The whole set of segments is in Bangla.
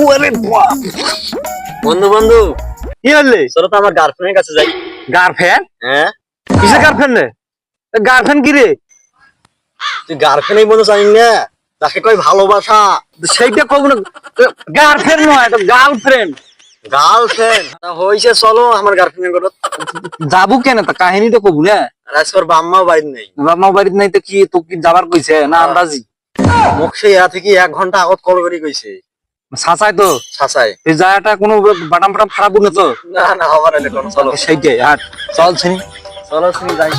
ওরে বাপ বন্ধু বন্ধু। কি হলে চলো তো আমার গার্লফ্রেন্ডের কাছে যাই। গার্লফ্রেন্ড হ্যাঁ। কিসের গার্লফ্রেন্ড রে? গার্লফ্রেন্ড কি রে? তুই গার্লফ্রেন্ডই না? তাকে কই ভালোবাসা। সেইটা কব না গার্লফ্রেন্ড নয় তো গার্লফ্রেন্ড গার্লফ্রেন্ড হইছে চলো আমার যাব কেন? তা কাহিনী তো কবু না। আর আজকের বাম্মাও বাড়ি নেই। বাবা বাড়িতে নাই তো কি তো কি যাবার কইছে? না আন্দাজি। মোক সে ইয়া থেকে এক ঘণ্টা আগত কল করে কইছে। সাসাই তো? সাসাই এই জায়গাটা কোনো বাটাম ফাটাম খারাপ না তো? না না হবার এলে কোন চলো। সেইটাই হাট চল শুনি চলো শুনি যাই।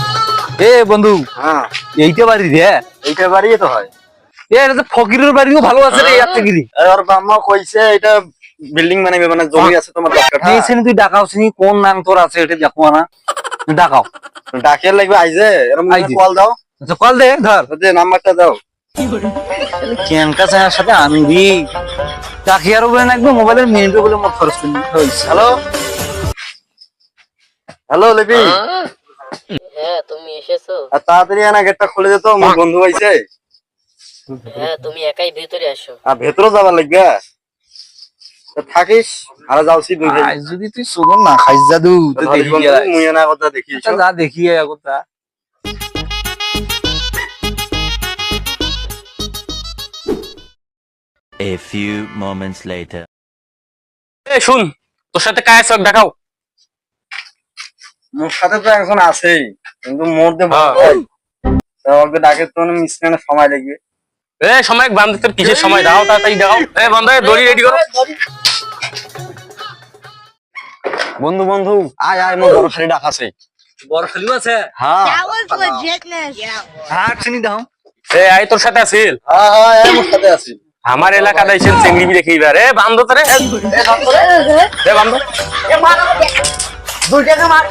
এ বন্ধু হ্যাঁ। এইটা বাড়ি রে? এইটা বাড়ি তো হয়। এ এটা তো ফকিরের বাড়িও ভালো আছে রে ইয়ার থেকে আর বাম্মা কইছে এটা বিল্ডিং বানাবে মানে জমি আছে তোমার দশ কাঠা দিয়েছিনি তুই ডাকাও চিনি কোন নাম তোর আছে এটা দেখো না। তুই ডাকাও। ডাকে লাগবে আইজে। এরকম। কল দাও। আচ্ছা কল দে ধর। নাম্বারটা দাও। কেনকা চায়ের সাথে আনবি? বলে না একদম মোবাইলের মিনিটে বলে মোট খরচ করি হ্যালো? হ্যালো লিপি হ্যাঁ তুমি এসেছ? আর তাড়াতাড়ি আনা গেটটা খুলে যেত আমার বন্ধু আইছে। হ্যাঁ তুমি একাই ভেতরে আসো। আর ভেতরে যাবার লাগবে। থাকিস আর যাওছি যদি তুই সুগন না খাইস জাদু তো দেখি না কথা দেখি আচ্ছা, যা দেখি A few moments later. এ শুন তোর সাথে কায় চক দেখাও? মোর সাথে তো এখন আছেই কিন্তু মোর দিয়ে হ্যাঁ। ওকে ডাকে তো মিসখানে সময় লাগবে। এ সময় বান্ধব তোর কিসের সময়? দাও তাড়াতাড়ি দাও। এ বন্ধ দড়ি রেডি করো। বন্ধু বন্ধু আয় আয় মোর বড় খালি ডাকাছে বড় খালিও আছে? হ্যাঁ। That was legitness. Yeah. হাট চিনি দাও। এ আই তোর সাথে আছিল হ্যাঁ হ্যাঁ আয় মোর সাথে আছি আমার এলাকা দাইছেন বি দেখি এবার তোরে। এ মার দুই টাকা মার।